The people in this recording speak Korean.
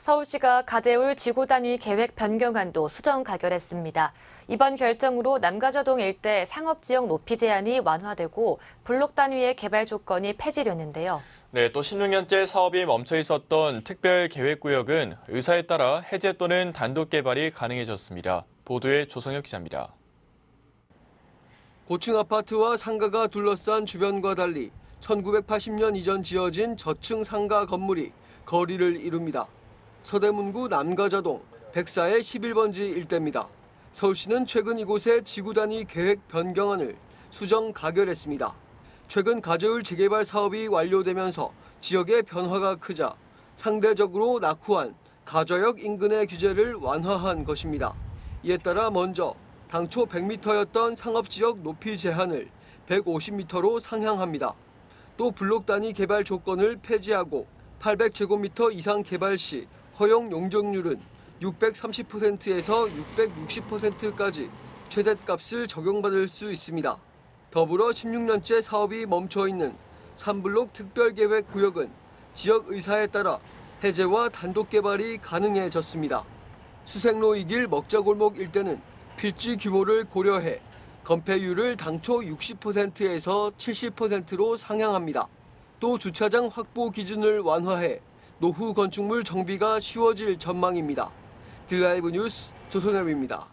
서울시가 가재울 지구 단위 계획 변경안도 수정 가결했습니다. 이번 결정으로 남가저동 일대 상업지역 높이 제한이 완화되고 블록 단위의 개발 조건이 폐지됐는데요. 네, 또 16년째 사업이 멈춰 있었던 특별 계획구역은 의사에 따라 해제 또는 단독 개발이 가능해졌습니다. 보도에 조성혁 기자입니다. 고층 아파트와 상가가 둘러싼 주변과 달리 1980년 이전 지어진 저층 상가 건물이 거리를 이룹니다. 서대문구 남가자동 104의 11번지 일대입니다. 서울시는 최근 이곳의 지구 단위 계획 변경안을 수정 가결했습니다. 최근 가저울 재개발 사업이 완료되면서 지역의 변화가 크자 상대적으로 낙후한 가저역 인근의 규제를 완화한 것입니다. 이에 따라 먼저 당초 100m였던 상업지역 높이 제한을 150m로 상향합니다. 또 블록 단위 개발 조건을 폐지하고 800제곱미터 이상 개발 시 허용 용적률은 630%에서 660%까지 최대값을 적용받을 수 있습니다. 더불어 16년째 사업이 멈춰 있는 3블록 특별계획 구역은 지역 의사에 따라 해제와 단독 개발이 가능해졌습니다. 수색로 이길 먹자골목 일대는 필지 규모를 고려해 건폐율을 당초 60%에서 70%로 상향합니다. 또 주차장 확보 기준을 완화해 노후 건축물 정비가 쉬워질 전망입니다. 드라이브 뉴스 조선엽입니다.